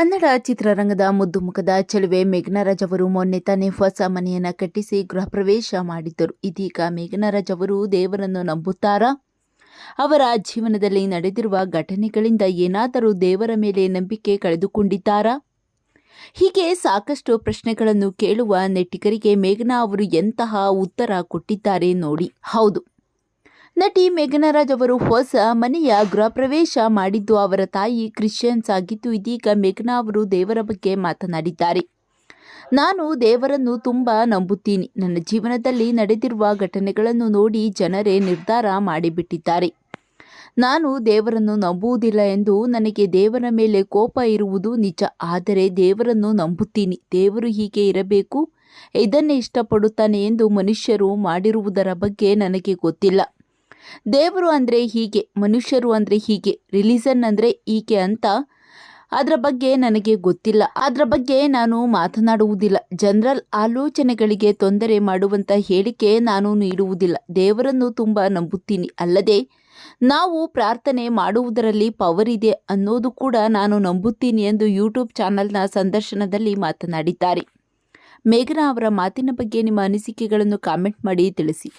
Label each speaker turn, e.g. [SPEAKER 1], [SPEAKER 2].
[SPEAKER 1] ಕನ್ನಡ ಚಿತ್ರರಂಗದ ಮುದ್ದು ಮುಖದ ಚೆಲುವೆ ಮೇಘನರಾಜ್ ಅವರು ಮೊನ್ನೆ ತಾನೇ ಹೊಸ ಮನೆಯನ್ನು ಕಟ್ಟಿಸಿ ಗೃಹ ಪ್ರವೇಶ ಮಾಡಿದ್ದರು. ಇದೀಗ ಮೇಘನರಾಜ್ ಅವರು ದೇವರನ್ನು ನಂಬುತ್ತಾರಾ? ಅವರ ಜೀವನದಲ್ಲಿ ನಡೆದಿರುವ ಘಟನೆಗಳಿಂದ ಏನಾದರೂ ದೇವರ ಮೇಲೆ ನಂಬಿಕೆ ಕಳೆದುಕೊಂಡಿದ್ದಾರಾ? ಹೀಗೆ ಸಾಕಷ್ಟು ಪ್ರಶ್ನೆಗಳನ್ನು ಕೇಳುವ ನೆಟ್ಟಿಗರಿಗೆ ಮೇಘನಾ ಅವರು ಎಂತಹ ಉತ್ತರ ಕೊಟ್ಟಿದ್ದಾರೆ ನೋಡಿ. ಹೌದು ನಟಿ ಮೇಘನರಾಜ್ ಅವರು ಹೊಸ ಮನೆಯ ಗೃಹ ಪ್ರವೇಶ ಮಾಡಿದ್ದು ಅವರ ತಾಯಿ ಕ್ರಿಶ್ಚಿಯನ್ಸ್ ಆಗಿದ್ದು ಇದೀಗ ಮೇಘನಾ ಅವರು ದೇವರ ಬಗ್ಗೆ ಮಾತನಾಡಿದ್ದಾರೆ. ನಾನು ದೇವರನ್ನು ತುಂಬ ನಂಬುತ್ತೀನಿ. ನನ್ನ ಜೀವನದಲ್ಲಿ ನಡೆದಿರುವ ಘಟನೆಗಳನ್ನು ನೋಡಿ ಜನರೇ ನಿರ್ಧಾರ ಮಾಡಿಬಿಟ್ಟಿದ್ದಾರೆ. ನಾನು ದೇವರನ್ನು ನಂಬುವುದಿಲ್ಲ ಎಂದು ನನಗೆ ದೇವರ ಮೇಲೆ ಕೋಪ ಇರುವುದು ನಿಜ. ಆದರೆ ದೇವರನ್ನು ನಂಬುತ್ತೀನಿ. ದೇವರು ಹೀಗೆ ಇರಬೇಕು, ಇದನ್ನೇ ಇಷ್ಟಪಡುತ್ತಾನೆ ಎಂದು ಮನುಷ್ಯರು ಮಾಡಿರುವುದರ ಬಗ್ಗೆ ನನಗೆ ಗೊತ್ತಿಲ್ಲ. ದೇವರು ಅಂದರೆ ಹೀಗೆ, ಮನುಷ್ಯರು ಅಂದರೆ ಹೀಗೆ, ರಿಲಿಜನ್ ಅಂದರೆ ಹೀಗೆ ಅಂತ ಅದರ ಬಗ್ಗೆ ನನಗೆ ಗೊತ್ತಿಲ್ಲ. ಅದರ ಬಗ್ಗೆ ನಾನು ಮಾತನಾಡುವುದಿಲ್ಲ. ಜನರಲ್ ಆಲೋಚನೆಗಳಿಗೆ ತೊಂದರೆ ಮಾಡುವಂಥ ಹೇಳಿಕೆ ನಾನು ನೀಡುವುದಿಲ್ಲ. ದೇವರನ್ನು ತುಂಬ ನಂಬುತ್ತೀನಿ. ಅಲ್ಲದೆ ನಾವು ಪ್ರಾರ್ಥನೆ ಮಾಡುವುದರಲ್ಲಿ ಪವರ್ ಇದೆ ಅನ್ನೋದು ಕೂಡ ನಾನು ನಂಬುತ್ತೀನಿ ಎಂದು ಯೂಟ್ಯೂಬ್ ಚಾನಲ್ನ ಸಂದರ್ಶನದಲ್ಲಿ ಮಾತನಾಡಿದ್ದಾರೆ. ಮೇಘನಾ ಅವರ ಮಾತಿನ ಬಗ್ಗೆ ನಿಮ್ಮ ಅನಿಸಿಕೆಗಳನ್ನು ಕಾಮೆಂಟ್ ಮಾಡಿ ತಿಳಿಸಿ.